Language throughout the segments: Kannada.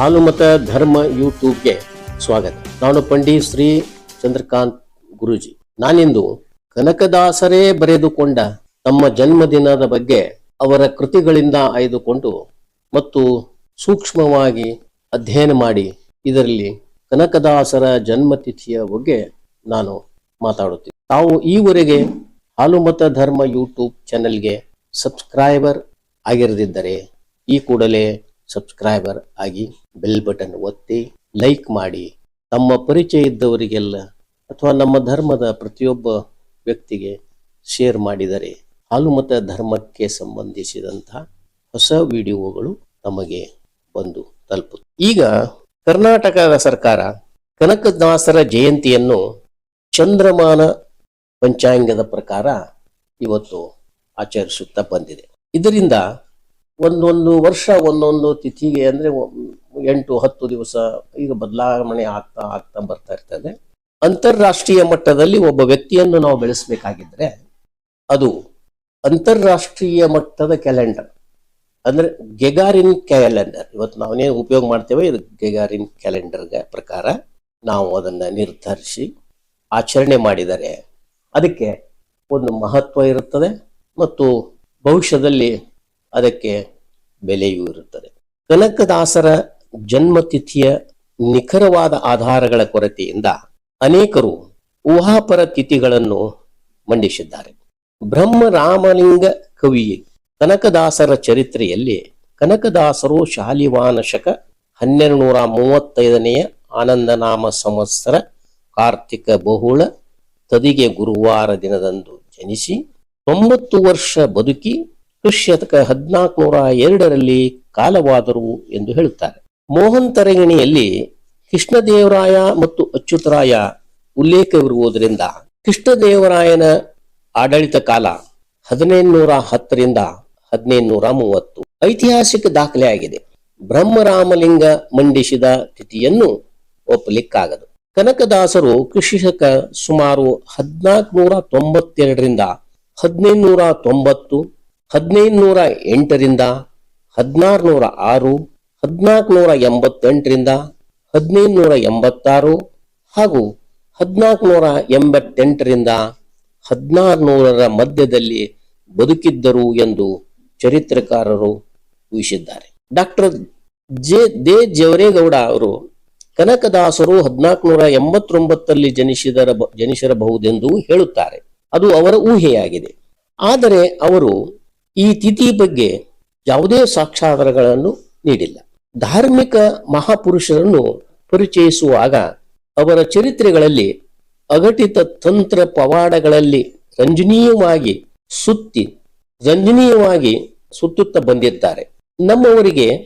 ಹಾಲುಮತ ಧರ್ಮ ಯೂಟ್ಯೂಬ್ಗೆ ಸ್ವಾಗತ. ನಾನು ಪಂಡಿತ್ ಶ್ರೀ ಚಂದ್ರಕಾಂತ್ ಗುರುಜಿ. ನಾನಿಂದು ಕನಕದಾಸರೇ ಬರೆದುಕೊಂಡ ತಮ್ಮ ಜನ್ಮದಿನದ ಬಗ್ಗೆ ಅವರ ಕೃತಿಗಳಿಂದ ಆಯ್ದುಕೊಂಡು ಮತ್ತು ಸೂಕ್ಷ್ಮವಾಗಿ ಅಧ್ಯಯನ ಮಾಡಿ ಇದರಲ್ಲಿ ಕನಕದಾಸರ ಜನ್ಮತಿಥಿಯ ಬಗ್ಗೆ ನಾನು ಮಾತಾಡುತ್ತೇನೆ. ತಾವು ಈವರೆಗೆ ಹಾಲುಮತ ಧರ್ಮ ಯೂಟ್ಯೂಬ್ ಚಾನೆಲ್ಗೆ ಸಬ್ಸ್ಕ್ರೈಬರ್ ಆಗಿರದಿದ್ದರೆ ಈ ಕೂಡಲೇ ಸಬ್ಸ್ಕ್ರೈಬರ್ ಆಗಿ ಬೆಲ್ ಬಟನ್ ಒತ್ತಿ ಲೈಕ್ ಮಾಡಿ. ತಮ್ಮ ಪರಿಚಯ ಇದ್ದವರಿಗೆಲ್ಲ ಅಥವಾ ನಮ್ಮ ಧರ್ಮದ ಪ್ರತಿಯೊಬ್ಬ ವ್ಯಕ್ತಿಗೆ ಶೇರ್ ಮಾಡಿದರೆ ಹಾಲು ಮತ ಧರ್ಮಕ್ಕೆ ಸಂಬಂಧಿಸಿದಂಥ ಹೊಸ ವಿಡಿಯೋಗಳು ನಮಗೆ ಬಂದು ತಲುಪುತ್ತೆ. ಈಗ ಕರ್ನಾಟಕದ ಸರ್ಕಾರ ಕನಕದಾಸರ ಜಯಂತಿಯನ್ನು ಚಂದ್ರಮಾನ ಪಂಚಾಂಗದ ಪ್ರಕಾರ ಇವತ್ತು ಆಚರಿಸುತ್ತಾ ಬಂದಿದೆ. ಇದರಿಂದ ಒಂದೊಂದು ವರ್ಷ, ಒಂದೊಂದು ತಿಥಿಗೆ, ಅಂದ್ರೆ ಎಂಟು ಹತ್ತು ದಿವಸ ಈಗ ಬದಲಾವಣೆ ಆಗ್ತಾ ಆಗ್ತಾ ಬರ್ತಾ ಇರ್ತದೆ. ಅಂತಾರಾಷ್ಟ್ರೀಯ ಮಟ್ಟದಲ್ಲಿ ಒಬ್ಬ ವ್ಯಕ್ತಿಯನ್ನು ನಾವು ಬೆಳೆಸಬೇಕಾಗಿದ್ರೆ ಅದು ಅಂತಾರಾಷ್ಟ್ರೀಯ ಮಟ್ಟದ ಕ್ಯಾಲೆಂಡರ್. ಅಂದ್ರೆ ಗೆಗಾರಿನ್ ಕ್ಯಾಲೆಂಡರ್. ಇವತ್ತು ನಾವೇನು ಉಪಯೋಗ ಮಾಡ್ತೇವೆ? ಇದು ಗೆಗಾರಿನ್ ಕ್ಯಾಲೆಂಡರ್ಗೆ ಪ್ರಕಾರ ನಾವು ಅದನ್ನು ನಿರ್ಧರಿಸಿ ಆಚರಣೆ ಮಾಡಿದರೆ ಅದಕ್ಕೆ ಒಂದು ಮಹತ್ವ ಇರುತ್ತದೆ ಮತ್ತು ಭವಿಷ್ಯದಲ್ಲಿ ಅದಕ್ಕೆ ಬೆಲೆಯೂ ಇರುತ್ತದೆ. ಕನಕದಾಸರ ಜನ್ಮತಿಥಿಯ ನಿಖರವಾದ ಆಧಾರಗಳ ಕೊರತೆಯಿಂದ ಅನೇಕರು ಊಹಾಪರ ತಿಥಿಗಳನ್ನು ಮಂಡಿಸಿದ್ದಾರೆ. ಬ್ರಹ್ಮ ರಾಮಲಿಂಗ ಕವಿ ಕನಕದಾಸರ ಚರಿತ್ರೆಯಲ್ಲಿ ಕನಕದಾಸರು ಶಾಲಿವಾನ ಶಕ ಹನ್ನೆರಡು ನೂರ ಮೂವತ್ತೈದನೆಯ ಆನಂದನಾಮ ಸಂವತ್ಸರ ಕಾರ್ತಿಕ ಬಹುಳ ತದಿಗೆ ಗುರುವಾರ ದಿನದಂದು ಜನಿಸಿ ತೊಂಬತ್ತು ವರ್ಷ ಬದುಕಿ ಕ್ರಿಶ್ಯತಕ ಹದಿನಾಲ್ಕುನೂರ ಎರಡರಲ್ಲಿ ಕಾಲವಾದರು ಎಂದು ಹೇಳುತ್ತಾರೆ. ಮೋಹನ್ ತರಂಗಿಣಿಯಲ್ಲಿ ಕೃಷ್ಣದೇವರಾಯ ಮತ್ತು ಅಚ್ಯುತರಾಯ ಉಲ್ಲೇಖವಿರುವುದರಿಂದ ಕೃಷ್ಣದೇವರಾಯನ ಆಡಳಿತ ಕಾಲ ಹದಿನೈದುನೂರ ಹತ್ತರಿಂದ ಹದಿನೈದುನೂರ ಮೂವತ್ತು. ಐತಿಹಾಸಿಕ ದಾಖಲೆಯಾಗಿದೆ. ಬ್ರಹ್ಮರಾಮಲಿಂಗ ಮಂಡಿಸಿದ ತಿಥಿಯನ್ನು ಒಪ್ಪಲಿಕ್ಕಾಗದು. ಕನಕದಾಸರು ಕೃಷಿಕ ಸುಮಾರು ಹದಿನಾಲ್ಕುನೂರ ತೊಂಬತ್ತೆರಡರಿಂದ ಹದಿನೈದುನೂರ ತೊಂಬತ್ತು, ಹದಿನೈದುನೂರ ಎಂಟರಿಂದ ಹದಿನಾರುನೂರ ಆರು ಹದಿನಾಲ್ಕುನೂರ ಎಂಬತ್ತೆಂಟರಿಂದ ಹದಿನೈದುನೂರ ಎಂಬತ್ತಾರು ಹಾಗೂ ಹದಿನಾಲ್ಕುನೂರ ಎಂಬತ್ತೆಂಟರಿಂದ ಹದಿನಾರುನೂರರ ಮಧ್ಯದಲ್ಲಿ ಬದುಕಿದ್ದರು ಎಂದು ಚರಿತ್ರಕಾರರು ಊಹಿಸಿದ್ದಾರೆ. ಡಾಕ್ಟರ್ ಜೆ ದೇ ಜವರೇಗೌಡ ಅವರು, ಕನಕದಾಸರು ಹದಿನಾಲ್ಕುನೂರ ಎಂಬತ್ತೊಂಬತ್ತರಲ್ಲಿ ಜನಿಸಿದರ ಜನಿಸಿರಬಹುದೆಂದು ಹೇಳುತ್ತಾರೆ. ಅದು ಅವರ ಊಹೆಯಾಗಿದೆ. ಆದರೆ ಅವರು ಈ ತಿಥಿ ಬಗ್ಗೆ ಯಾವುದೇ ಸಾಕ್ಷಾಧಾರಗಳನ್ನು ನೀಡಿಲ್ಲ. ಧಾರ್ಮಿಕ ಮಹಾಪುರುಷರನ್ನು ಪರಿಚಯಿಸುವಾಗ ಅವರ ಚರಿತ್ರೆಗಳಲ್ಲಿ ಅಘಟಿತ ತಂತ್ರ ಪವಾಡಗಳಲ್ಲಿ ರಂಜನೀಯವಾಗಿ ಸುತ್ತಿ, ರಂಜನೀಯವಾಗಿ ಸುತ್ತುತ್ತಾ ಬಂದಿದ್ದಾರೆ. ನಮ್ಮವರಿಗೆ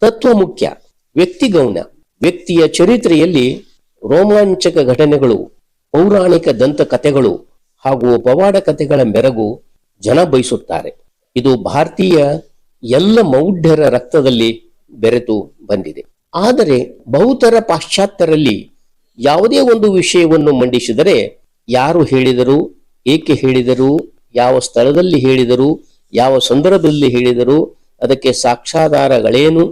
ತತ್ವ ಮುಖ್ಯ, ವ್ಯಕ್ತಿ ಗೌಣ. ವ್ಯಕ್ತಿಯ ಚರಿತ್ರೆಯಲ್ಲಿ ರೋಮಾಂಚಕ ಘಟನೆಗಳು, ಪೌರಾಣಿಕ ದಂತಕಥೆಗಳು ಹಾಗೂ ಪವಾಡ ಕಥೆಗಳ ಮೆರಗು ಜನ ಬಯಸುತ್ತಾರೆ. ಇದು ಭಾರತೀಯ ಎಲ್ಲ ಮೌಢ್ಯರ ರಕ್ತದಲ್ಲಿ ಬೆರೆತು ಬಂದಿದೆ. ಆದರೆ ಬಹುತರ ಪಾಶ್ಚಾತ್ಯರಲ್ಲಿ ಯಾವುದೇ ಒಂದು ವಿಷಯವನ್ನು ಮಂಡಿಸಿದರೆ ಯಾರು ಹೇಳಿದರು, ಏಕೆ ಹೇಳಿದರು, ಯಾವ ಸ್ಥಳದಲ್ಲಿ ಹೇಳಿದರು, ಯಾವ ಸಂದರ್ಭದಲ್ಲಿ ಹೇಳಿದರು, ಅದಕ್ಕೆ ಸಾಕ್ಷಾಧಾರಗಳೇನು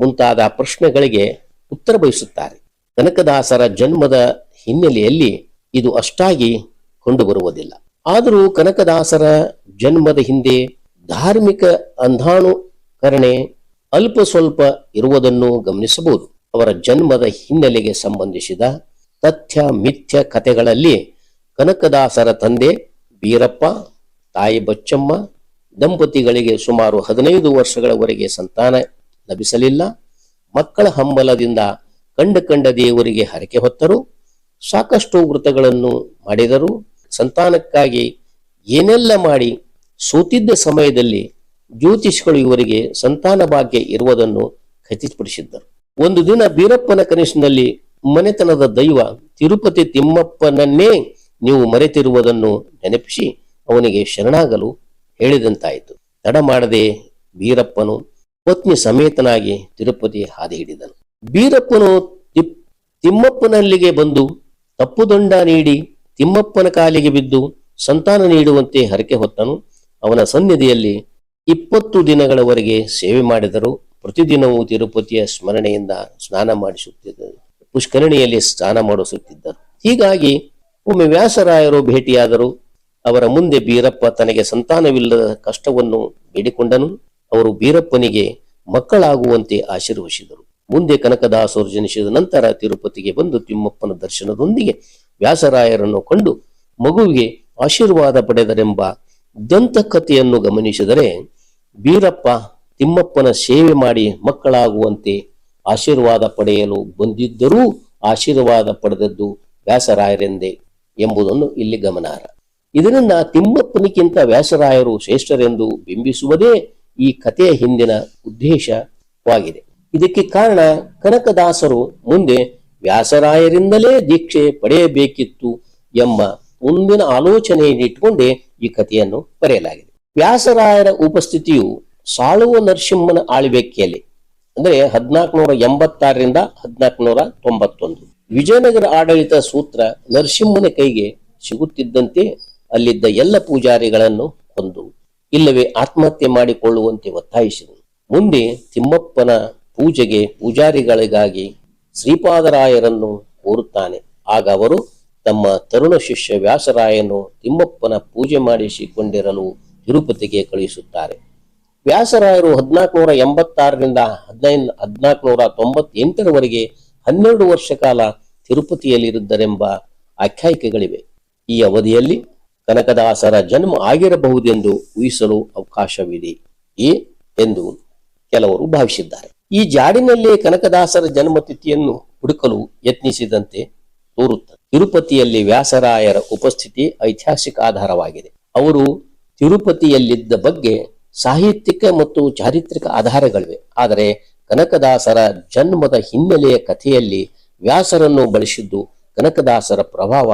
ಮುಂತಾದ ಪ್ರಶ್ನೆಗಳಿಗೆ ಉತ್ತರ ಬಯಸುತ್ತಾರೆ. ಕನಕದಾಸರ ಜನ್ಮದ ಹಿನ್ನೆಲೆಯಲ್ಲಿ ಇದು ಅಷ್ಟಾಗಿ ಕಂಡುಬರುವುದಿಲ್ಲ. ಆದರೂ ಕನಕದಾಸರ ಜನ್ಮದ ಹಿಂದೆ ಧಾರ್ಮಿಕ ಅಂಧಾನುಕರಣೆ ಅಲ್ಪ ಸ್ವಲ್ಪ ಇರುವುದನ್ನು ಗಮನಿಸಬಹುದು. ಅವರ ಜನ್ಮದ ಹಿನ್ನೆಲೆಗೆ ಸಂಬಂಧಿಸಿದ ತಥ್ಯ ಮಿಥ್ಯ ಕಥೆಗಳಲ್ಲಿ ಕನಕದಾಸರ ತಂದೆ ಬೀರಪ್ಪ, ತಾಯಿ ಬಚ್ಚಮ್ಮ, ದಂಪತಿಗಳಿಗೆ ಸುಮಾರು ಹದಿನೈದು ವರ್ಷಗಳವರೆಗೆ ಸಂತಾನ ಲಭಿಸಲಿಲ್ಲ. ಮಕ್ಕಳ ಹಂಬಲದಿಂದ ಕಂಡ ಕಂಡ ದೇವರಿಗೆ ಹರಕೆ ಹೊತ್ತರು. ಸಾಕಷ್ಟು ವೃತಗಳನ್ನು ಮಾಡಿದರು. ಸಂತಾನಕ್ಕಾಗಿ ಏನೆಲ್ಲ ಮಾಡಿ ಸೋತಿದ್ದ ಸಮಯದಲ್ಲಿ ಜ್ಯೋತಿಷ್ಗಳು ಇವರಿಗೆ ಸಂತಾನ ಭಾಗ್ಯ ಇರುವುದನ್ನು ಖಚಿತಪಡಿಸಿದ್ದರು. ಒಂದು ದಿನ ಬೀರಪ್ಪನ ಕನಸಿನಲ್ಲಿ ಮನೆತನದ ದೈವ ತಿರುಪತಿ ತಿಮ್ಮಪ್ಪನನ್ನೇ ನೀವು ಮರೆತಿರುವುದನ್ನು ನೆನಪಿಸಿ ಅವನಿಗೆ ಶರಣಾಗಲು ಹೇಳಿದಂತಾಯಿತು. ತಡ ಮಾಡದೆ ಬೀರಪ್ಪನು ಪತ್ನಿ ಸಮೇತನಾಗಿ ತಿರುಪತಿ ಹಾದಿ ಹಿಡಿದನು. ಬೀರಪ್ಪನು ತಿಮ್ಮಪ್ಪನಲ್ಲಿಗೆ ಬಂದು ತಪ್ಪುದಂಡ ನೀಡಿ ತಿಮ್ಮಪ್ಪನ ಕಾಲಿಗೆ ಬಿದ್ದು ಸಂತಾನ ನೀಡುವಂತೆ ಹರಕೆ ಹೊತ್ತನು. ಅವನ ಸನ್ನಿಧಿಯಲ್ಲಿ ಇಪ್ಪತ್ತು ದಿನಗಳವರೆಗೆ ಸೇವೆ ಮಾಡಿದರು. ಪ್ರತಿದಿನವೂ ತಿರುಪತಿಯ ಸ್ಮರಣೆಯಿಂದ ಸ್ನಾನ ಮಾಡಿಸುತ್ತಿದ್ದರು. ಪುಷ್ಕರಣಿಯಲ್ಲಿ ಸ್ನಾನ ಮಾಡಿಸುತ್ತಿದ್ದರು. ಹೀಗಾಗಿ ಒಮ್ಮೆ ವ್ಯಾಸರಾಯರು ಭೇಟಿಯಾದರು. ಅವರ ಮುಂದೆ ಬೀರಪ್ಪ ತನಗೆ ಸಂತಾನವಿಲ್ಲದ ಕಷ್ಟವನ್ನು ಬೇಡಿಕೊಂಡನು. ಅವರು ಬೀರಪ್ಪನಿಗೆ ಮಕ್ಕಳಾಗುವಂತೆ ಆಶೀರ್ವಸಿದರು ಮುಂದೆ ಕನಕದಾಸರು ಜನಿಸಿದ ನಂತರ ತಿರುಪತಿಗೆ ಬಂದು ತಿಮ್ಮಪ್ಪನ ದರ್ಶನದೊಂದಿಗೆ ವ್ಯಾಸರಾಯರನ್ನು ಕಂಡು ಮಗುವಿಗೆ ಆಶೀರ್ವಾದ ಪಡೆದರೆಂಬ ದಂತಕಥೆಯನ್ನು ಗಮನಿಸಿದರೆ ಬೀರಪ್ಪ ತಿಮ್ಮಪ್ಪನ ಸೇವೆ ಮಾಡಿ ಮಕ್ಕಳಾಗುವಂತೆ ಆಶೀರ್ವಾದ ಪಡೆಯಲು ಬಂದಿದ್ದರೂ ಆಶೀರ್ವಾದ ಪಡೆದದ್ದು ವ್ಯಾಸರಾಯರೆಂದೇ ಎಂಬುದನ್ನು ಇಲ್ಲಿ ಗಮನಾರ್ಹ. ಇದರಿಂದ ತಿಮ್ಮಪ್ಪನಿಗಿಂತ ವ್ಯಾಸರಾಯರು ಶ್ರೇಷ್ಠರೆಂದು ಬಿಂಬಿಸುವುದೇ ಈ ಕಥೆಯ ಹಿಂದಿನ ಉದ್ದೇಶವಾಗಿದೆ. ಇದಕ್ಕೆ ಕಾರಣ ಕನಕದಾಸರು ಮುಂದೆ ವ್ಯಾಸರಾಯರಿಂದಲೇ ದೀಕ್ಷೆ ಪಡೆಯಬೇಕಿತ್ತು ಎಂಬ ಮುಂದಿನ ಆಲೋಚನೆಯನ್ನಿಟ್ಟುಕೊಂಡೇ ಈ ಕಥೆಯನ್ನು ಬರೆಯಲಾಗಿದೆ. ವ್ಯಾಸರಾಯರ ಉಪಸ್ಥಿತಿಯು ಸಾಳುವ ನರಸಿಂಹನ ಆಳ್ವಿಕೆಯಲ್ಲಿ, ಅಂದ್ರೆ ಹದಿನಾಲ್ಕುನೂರ ಎಂಬತ್ತಾರರಿಂದ ಹದಿನಾಲ್ಕುನೂರ ತೊಂಬತ್ತೊಂದು. ವಿಜಯನಗರ ಆಡಳಿತ ಸೂತ್ರ ನರಸಿಂಹನ ಕೈಗೆ ಸಿಗುತ್ತಿದ್ದಂತೆ ಅಲ್ಲಿದ್ದ ಎಲ್ಲ ಪೂಜಾರಿಗಳನ್ನು ಕೊಂದು, ಇಲ್ಲವೇ ಆತ್ಮಹತ್ಯೆ ಮಾಡಿಕೊಳ್ಳುವಂತೆ ಒತ್ತಾಯಿಸಿದನು ಮುಂದೆ ತಿಮ್ಮಪ್ಪನ ಪೂಜೆಗೆ ಪೂಜಾರಿಗಳಿಗಾಗಿ ಶ್ರೀಪಾದರಾಯರನ್ನು ಕೋರುತ್ತಾನೆ. ಆಗ ಅವರು ತಮ್ಮ ತರುಣ ಶಿಷ್ಯ ವ್ಯಾಸರಾಯನು ತಿಮ್ಮಪ್ಪನ ಪೂಜೆ ಮಾಡಿಸಿಕೊಂಡಿರಲು ತಿರುಪತಿಗೆ ಕಳುಹಿಸುತ್ತಾರೆ ವ್ಯಾಸರಾಯರು ಹದಿನಾಲ್ಕುನೂರ ಎಂಬತ್ತಾರರಿಂದ ಹದಿನೈದು, ಹದಿನಾಲ್ಕುನೂರ ತೊಂಬತ್ತೆಂಟರವರೆಗೆ ಹನ್ನೆರಡು ವರ್ಷ ಕಾಲ ತಿರುಪತಿಯಲ್ಲಿರುದ್ದರೆಂಬ ಆಖ್ಯಾಯಿಕೆಗಳಿವೆ. ಈ ಅವಧಿಯಲ್ಲಿ ಕನಕದಾಸರ ಜನ್ಮ ಆಗಿರಬಹುದೆಂದು ಊಹಿಸಲು ಅವಕಾಶವಿದೆ ಏ ಎಂದು ಕೆಲವರು ಭಾವಿಸಿದ್ದಾರೆ. ಈ ಜಾಡಿನಲ್ಲೇ ಕನಕದಾಸರ ಜನ್ಮ ತಿಥಿಯನ್ನು ಹುಡುಕಲು ಯತ್ನಿಸಿದಂತೆ ತೋರುತ್ತದೆ. ತಿರುಪತಿಯಲ್ಲಿ ವ್ಯಾಸರಾಯರ ಉಪಸ್ಥಿತಿ ಐತಿಹಾಸಿಕ ಆಧಾರವಾಗಿದೆ. ಅವರು ತಿರುಪತಿಯಲ್ಲಿದ್ದ ಬಗ್ಗೆ ಸಾಹಿತ್ಯಿಕ ಮತ್ತು ಚಾರಿತ್ರಿಕ ಆಧಾರಗಳಿವೆ. ಆದರೆ ಕನಕದಾಸರ ಜನ್ಮದ ಹಿನ್ನೆಲೆಯ ಕಥೆಯಲ್ಲಿ ವ್ಯಾಸರನ್ನು ಬಳಸಿದ್ದು ಕನಕದಾಸರ ಪ್ರಭಾವ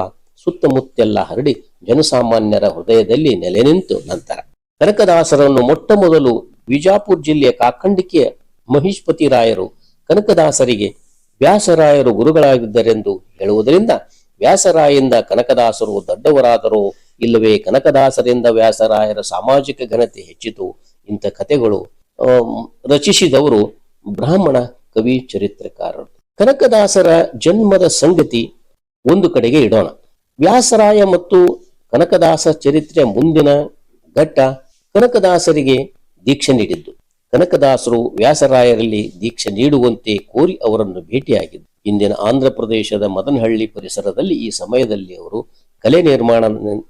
ಸುತ್ತಮುತ್ತೆಲ್ಲ ಹರಡಿ ಜನಸಾಮಾನ್ಯರ ಹೃದಯದಲ್ಲಿ ನೆಲೆ ನಿಂತು ನಂತರ. ಕನಕದಾಸರನ್ನು ಮೊಟ್ಟ ಮೊದಲು ವಿಜಾಪುರ ಜಿಲ್ಲೆಯ ಕಾಕಂಡಿಕೆಯ ಮಹಿಷ್ಪತಿ ರಾಯರು ಕನಕದಾಸರಿಗೆ ವ್ಯಾಸರಾಯರು ಗುರುಗಳಾಗಿದ್ದರೆಂದು ಹೇಳುವುದರಿಂದ ವ್ಯಾಸರಾಯಿಂದ ಕನಕದಾಸರು ದೊಡ್ಡವರಾದರೋ ಇಲ್ಲವೇ ಕನಕದಾಸರಿಂದ ವ್ಯಾಸರಾಯರ ಸಾಮಾಜಿಕ ಘನತೆ ಹೆಚ್ಚಿತು ಇಂಥ ಕಥೆಗಳು ರಚಿಸಿದವರು ಬ್ರಾಹ್ಮಣ ಕವಿ ಚರಿತ್ರಕಾರರು. ಕನಕದಾಸರ ಜನ್ಮದ ಸಂಗತಿ ಒಂದು ಕಡೆಗೆ ಇಡೋಣ. ವ್ಯಾಸರಾಯ ಮತ್ತು ಕನಕದಾಸ ಚರಿತ್ರೆಯ ಮುಂದಿನ ಘಟ್ಟ ಕನಕದಾಸರಿಗೆ ದೀಕ್ಷೆ ನೀಡಿದ್ದು. ಕನಕದಾಸರು ವ್ಯಾಸರಾಯರಲ್ಲಿ ದೀಕ್ಷೆ ನೀಡುವಂತೆ ಕೋರಿ ಅವರನ್ನು ಭೇಟಿಯಾಗಿದ್ದು ಇಂದಿನ ಆಂಧ್ರ ಪ್ರದೇಶದ ಮದನಹಳ್ಳಿ ಪರಿಸರದಲ್ಲಿ ಈ ಸಮಯದಲ್ಲಿ ಅವರು ಕಲೆ ನಿರ್ಮಾಣ,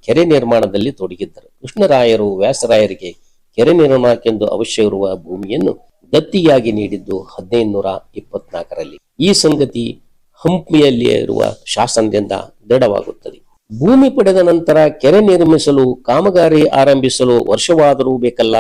ಕೆರೆ ನಿರ್ಮಾಣದಲ್ಲಿ ತೊಡಗಿದ್ದರು. ಕೃಷ್ಣರಾಯರು ವ್ಯಾಸರಾಯರಿಗೆ ಕೆರೆ ನಿರ್ಮಾಣಕ್ಕೆಂದು ಅವಶ್ಯ ಇರುವ ಭೂಮಿಯನ್ನು ದತ್ತಿಯಾಗಿ ನೀಡಿದ್ದು ಹದಿನೈದು ನೂರ ಇಪ್ಪತ್ನಾಲ್ಕರಲ್ಲಿ. ಈ ಸಂಗತಿ ಹಂಪಿಯಲ್ಲಿ ಇರುವ ಶಾಸನದಿಂದ ದೃಢವಾಗುತ್ತದೆ. ಭೂಮಿ ಪಡೆದ ನಂತರ ಕೆರೆ ನಿರ್ಮಿಸಲು, ಕಾಮಗಾರಿ ಆರಂಭಿಸಲು ವರ್ಷವಾದರೂ ಬೇಕಲ್ಲ.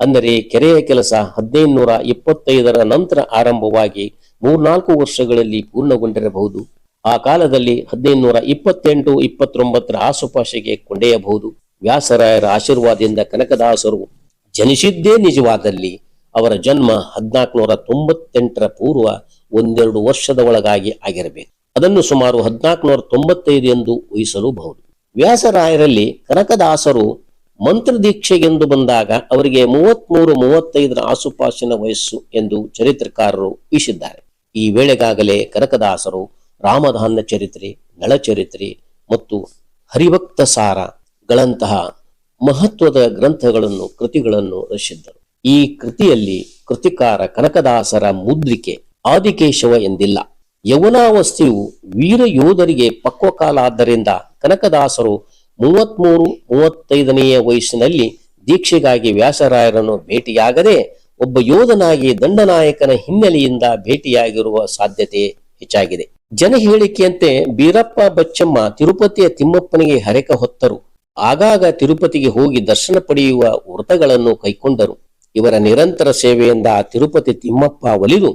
ಅಂದರೆ ಕೆರೆಯ ಕೆಲಸ ಹದಿನೈದು ನೂರ ಇಪ್ಪತ್ತೈದರ ನಂತರ ಆರಂಭವಾಗಿ ಮೂರ್ನಾಲ್ಕು ವರ್ಷಗಳಲ್ಲಿ ಪೂರ್ಣಗೊಂಡಿರಬಹುದು. ಆ ಕಾಲದಲ್ಲಿ ಹದಿನೈದು ನೂರ ಇಪ್ಪತ್ತೆಂಟು, ಇಪ್ಪತ್ತೊಂಬತ್ತರ ಆಸುಪಾಸಿಗೆ ಕೊಂಡೆಯಬಹುದು ವ್ಯಾಸರಾಯರ ಆಶೀರ್ವಾದದಿಂದ ಕನಕದಾಸರು ಜನಿಸಿದ್ದೇ ನಿಜವಾದಲ್ಲಿ ಅವರ ಜನ್ಮ ಹದಿನಾಲ್ಕುನೂರ ತೊಂಬತ್ತೆಂಟರ ಪೂರ್ವ ಒಂದೆರಡು ವರ್ಷದ ಒಳಗಾಗಿ ಆಗಿರಬೇಕು. ಅದನ್ನು ಸುಮಾರು ಹದಿನಾಲ್ಕುನೂರ ತೊಂಬತ್ತೈದು ಎಂದು ಊಹಿಸಲೂಬಹುದು. ವ್ಯಾಸರಾಯರಲ್ಲಿ ಕನಕದಾಸರು ಮಂತ್ರದೀಕ್ಷೆಗೆಂದು ಬಂದಾಗ ಅವರಿಗೆ ಮೂವತ್ಮೂರು, ಮೂವತ್ತೈದರ ಆಸುಪಾಸಿನ ವಯಸ್ಸು ಎಂದು ಚರಿತ್ರಕಾರರು ಊಹಿಸಿದ್ದಾರೆ. ಈ ವೇಳೆಗಾಗಲೇ ಕನಕದಾಸರು ರಾಮಧಾನ್ಯ ಚರಿತ್ರೆ ನಳಚರಿತ್ರೆ ಮತ್ತು ಹರಿಭಕ್ತ ಸಾರಗಳಂತಹ ಮಹತ್ವದ ಗ್ರಂಥಗಳನ್ನು, ಕೃತಿಗಳನ್ನು ರಚಿಸಿದ್ದರು. ಈ ಕೃತಿಯಲ್ಲಿ ಕೃತಿಕಾರ ಕನಕದಾಸರ ಮುದ್ರಿಕೆ ಆದಿಕೇಶವ ಎಂದಿಲ್ಲ. ಯವನಾವಸ್ಥೆಯು ವೀರ ಯೋಧರಿಗೆ ಪಕ್ವಕಾಲ ಆದ್ದರಿಂದ ಕನಕದಾಸರು ಮೂವತ್ಮೂರು, ಮೂವತ್ತೈದನೆಯ ವಯಸ್ಸಿನಲ್ಲಿ ದೀಕ್ಷೆಗಾಗಿ ವ್ಯಾಸರಾಯರನ್ನು ಭೇಟಿಯಾಗದೆ ಒಬ್ಬ ಯೋಧನಾಗಿ ದಂಡನಾಯಕನ ಹಿನ್ನೆಲೆಯಿಂದ ಭೇಟಿಯಾಗಿರುವ ಸಾಧ್ಯತೆ ಹೆಚ್ಚಾಗಿದೆ. ಜನ ಹೇಳಿಕೆಯಂತೆ ಬೀರಪ್ಪ ಬಚ್ಚಮ್ಮ ತಿರುಪತಿಯ ತಿಮ್ಮಪ್ಪನಿಗೆ ಹರಕ ಹೊತ್ತರು. ಆಗಾಗ ತಿರುಪತಿಗೆ ಹೋಗಿ ದರ್ಶನ ಪಡೆಯುವ ವ್ರತಗಳನ್ನು ಕೈಕೊಂಡರು. ಇವರ ನಿರಂತರ ಸೇವೆಯಿಂದ ತಿರುಪತಿ ತಿಮ್ಮಪ್ಪ ಒಲಿದು